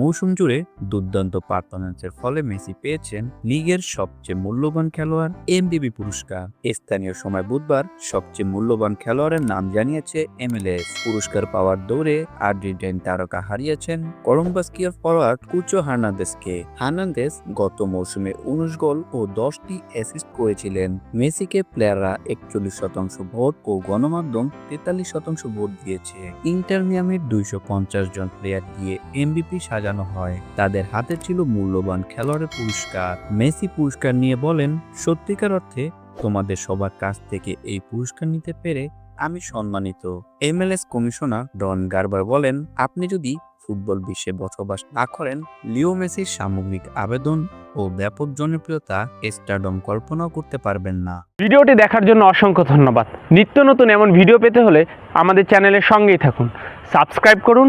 মৌসুম জুড়ে দুর্দান্ত পারফরমেন্সের ফলে মেসি পেয়েছেন লিগের সবচেয়ে মূল্যবান খেলোয়াড় এমবিবি পুরস্কার। স্থানীয় সময় বুধবার সবচেয়ে মূল্যবান খেলোয়াড়ের নাম জানিয়েছে এমএলএস পুরস্কার পাওয়ার দৌড়ে আর্জেন্টাইন তারকা হারিয়েছেন কলম্বাসকিয়ার ফরওয়ার্ড কুচো হার্নান্দেসকে হার্নান্দেস গত মৌসুমে উনিশ গোল ও দশটি অ্যাসিস্ট করেছিলেন। মেসিকে প্লেয়াররা একচল্লিশ শতাংশ ভোট ও গণমাধ্যম তেতাল্লিশ শতাংশ ভোট দিয়েছে। ইন্টার মিয়ামির দুইশো পঞ্চাশ জন প্লেয়ার দিয়ে এমবিপি সাজানো হয়। তাদের হাতে ছিল মূল্যবান খেলোয়াড়ের পুরস্কার। মেসি পুরস্কার নিয়ে বলেন, সত্যিকার অর্থে তোমাদের সবার কাছ থেকে এই পুরস্কার নিতে পেরে আমি সম্মানিত। এমএলএস কমিশনার ডন গার্বার বলেন, আপনি যদি ফুটবল বিশ্বে বসবাস না করেন, লিও মেসির সামগ্রিক আবেদন ও ব্যাপক জনপ্রিয়তা স্টারডম কল্পনাও করতে পারবেন না। ভিডিওটি দেখার জন্য অসংখ্য ধন্যবাদ। নিত্য নতুন এমন ভিডিও পেতে হলে আমাদের চ্যানেলের সঙ্গেই থাকুন। সাবস্ক্রাইব করুন